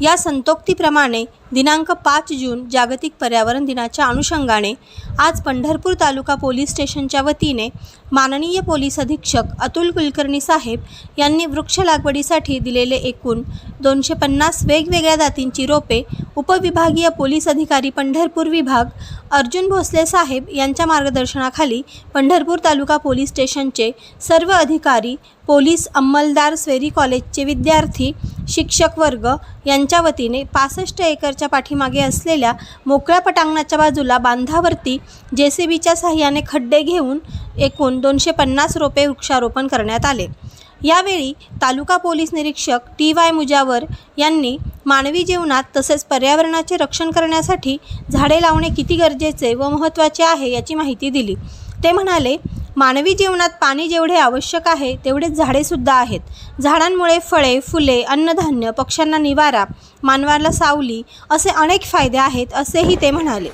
या संतोक्तीप्रमाणे दिनांक पाच जून जागतिक पर्यावरण दिनाच्या अनुषंगाने आज पंढरपूर तालुका पोलीस स्टेशनच्या वतीने माननीय पोलीस अधीक्षक अतुल कुलकर्णी साहेब यांनी वृक्ष लागवडीसाठी दिलेले एकूण दोनशे पन्नास वेगवेगळ्या जातींची रोपे उपविभागीय पोलीस अधिकारी पंढरपूर विभाग अर्जुन भोसले साहेब यांच्या मार्गदर्शनाखाली पंढरपूर तालुका पोलीस स्टेशनचे सर्व अधिकारी पोलीस अंमलदार स्वेरी कॉलेजचे विद्यार्थी शिक्षक वर्ग यांच्या वतीने पासष्ट एकरच्या पाठीमागे असलेल्या मोकळ्या पटांगणाच्या बाजूला बांधावरती जे सी बीच्या साह्याने खड्डे घेऊन एकूण दोनशे पन्नास रोपे वृक्षारोपण करण्यात आले. यावेळी तालुका पोलीस निरीक्षक टी वाय मुजावर यांनी मानवी जीवनात तसेच पर्यावरणाचे रक्षण करण्यासाठी झाडे लावणे किती गरजेचे व महत्त्वाचे आहे याची माहिती दिली. ते म्हणाले मानवी जीवनात पाणी जेवढे आवश्यक आहे तेवढेच झाडेसुद्धा आहेत. झाडांमुळे फळे फुले अन्नधान्य पक्ष्यांना निवारा मानवाला सावली असे अनेक फायदे आहेत असेही ते म्हणाले.